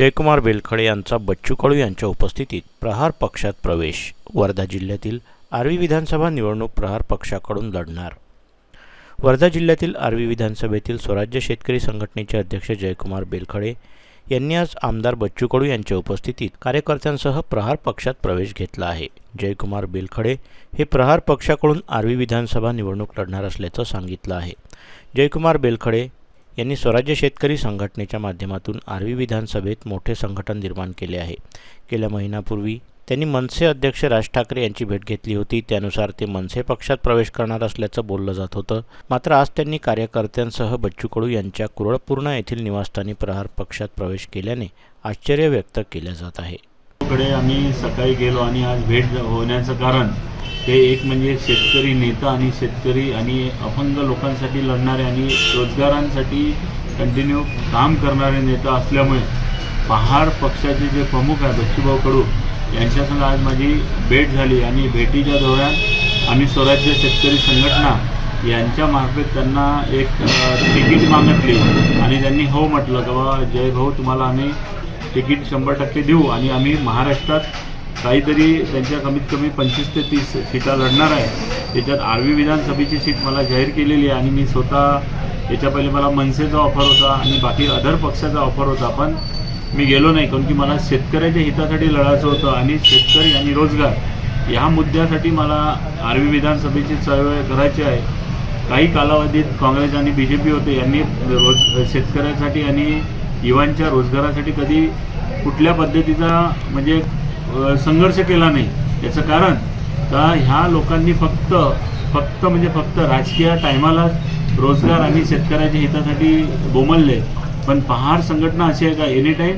जयकुमार बेलखडे यांचा बच्चू कडू यांच्या उपस्थितीत प्रहार पक्षात प्रवेश. वर्धा जिल्ह्यातील आर्वी विधानसभा निवडणूक प्रहार पक्षाकडून लढणार. वर्धा जिल्ह्यातील आर्वी विधानसभेतील स्वराज्य शेतकरी संघटनेचे अध्यक्ष जयकुमार बेलखडे यांनी आज आमदार बच्चू कडू यांच्या उपस्थितीत कार्यकर्त्यांसह प्रहार पक्षात प्रवेश घेतला आहे. जयकुमार बेलखडे हे प्रहार पक्षाकडून आर्वी विधानसभा निवडणूक लढणार असल्याचं सांगितलं आहे. जयकुमार बेलखडे यांनी स्वराज्य शेतकरी संघटनेच्या माध्यमातून आर्वी विधानसभेत मोठे संघटन निर्माण केले आहे. गेल्या महिन्यापूर्वी त्यांनी मनसे अध्यक्ष राज ठाकरे यांची भेट घेतली होती. त्यानुसार ते मनसे पक्षात प्रवेश करणार असल्याचं बोललं जात होतं. मात्र आज त्यांनी कार्यकर्त्यांसह बच्चू कडू यांच्या कुरळपूर्णा येथील निवासस्थानी प्रहार पक्षात प्रवेश केल्याने आश्चर्य व्यक्त केलं जात आहे. आम्ही सकाळी गेलो आणि आज भेट होण्याचं कारण हे एक म्हणजे शेतकरी नेता आणि शेतकरी आणि अपंग लोकांसाठी लढणारे आणि रोजगारांसाठी कंटिन्यू काम करणारे नेता असल्यामुळे पहाड पक्षाचे जे प्रमुख आहे बच्चूभाऊ कडू यांच्यासंग आज माझी भेट झाली आणि भेटीच्या दौऱ्यात आम्ही स्वराज्य शेतकरी संघटना यांच्यामार्फत त्यांना एक तिकीट मागितली आणि त्यांनी हो म्हटलं की बाबा जय भाऊ तुम्हाला आम्ही तिकीट शंभर टक्के देऊ आणि आम्ही महाराष्ट्रात काहीतरी त्यांच्या कमीत कमी पंचवीस ते तीस सीटा लढणार आहे. त्याच्यात आर्वी विधानसभेची सीट मला जाहीर केलेली आहे आणि मी स्वतः त्याच्या पहिले मला मनसेचा ऑफर होता आणि बाकी अदर पक्षाचा ऑफर होता पण मी गेलो नाही कारण की मला शेतकऱ्याच्या हितासाठी लढायचं होतं आणि शेतकरी आणि रोजगार ह्या मुद्द्यासाठी मला आर्वी विधानसभेची चळवळ करायची आहे. काही कालावधीत काँग्रेस आणि बी जे पी होते यांनी रोज शेतकऱ्यासाठी आणि युवांच्या रोजगारासाठी कधी कुठल्या पद्धतीचा म्हणजे संघर्ष केला नाही. याचं कारण का ह्या लोकांनी फक्त फक्त म्हणजे फक्त राजकीय टायमालाच रोजगार आणि शेतकऱ्याच्या हितासाठी बोमलले पण पहार संघटना अशी आहे का? एनी टाईम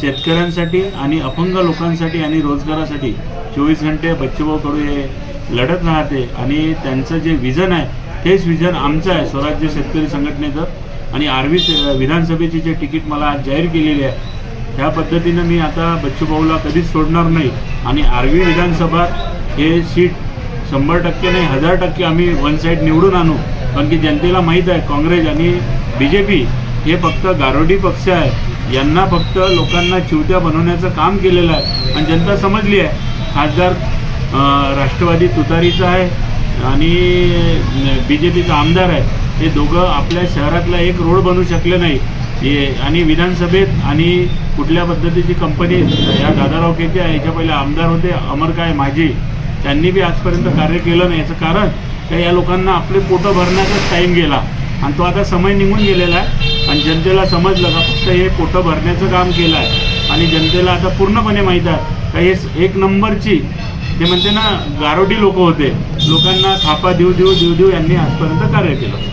शेतकऱ्यांसाठी आणि अपंग लोकांसाठी आणि रोजगारासाठी चोवीस घंटे बच्चूभाऊ कडू हे लढत राहते आणि त्यांचं जे विजन आहे तेच विजन आमचं आहे स्वराज्य शेतकरी संघटनेचं. आणि आर्वी विधानसभेची जे तिकीट मला आज जाहीर केलेली आहे त्या पद्धतीनं मी आता बच्चूभाऊला कधीच सोडणार नाही. आणि आर्वी विधानसभा हे सीट शंभर टक्के नाही हजार टक्के आम्ही वन साईड निवडून आणू. कारण की जनतेला माहीत आहे काँग्रेस आणि बी जे पी हे फक्त गारोडी पक्ष आहे. यांना फक्त लोकांना चिवत्या बनवण्याचं काम केलेलं आहे. आणि जनता समजली आहे खासदार राष्ट्रवादी तुतारीचा आहे आणि बी जे पीचा आमदार आहे. हे दोघं आपल्या शहरातला एक रोड बनू शकले नाही. हे आणि विधानसभेत आणि कुठल्या पद्धतीची कंपनी या दादाराव केच्या याच्या पहिले आमदार होते अमर काय माझी त्यांनी बी आजपर्यंत कार्य केलं नाही. याचं कारण का या लोकांना आपले पोटं भरण्याचाच टाईम गेला. आणि तो आता समय निघून गेलेला आहे. आणि जनतेला समजलं का फक्त हे पोटं भरण्याचं काम केलं आहे. आणि जनतेला आता पूर्णपणे माहीत आहे का हे एक नंबरची ते म्हणते ना गारोडी लोक होते लोकांना थापा देऊ देऊ देऊ देऊ यांनी आजपर्यंत कार्य केलं.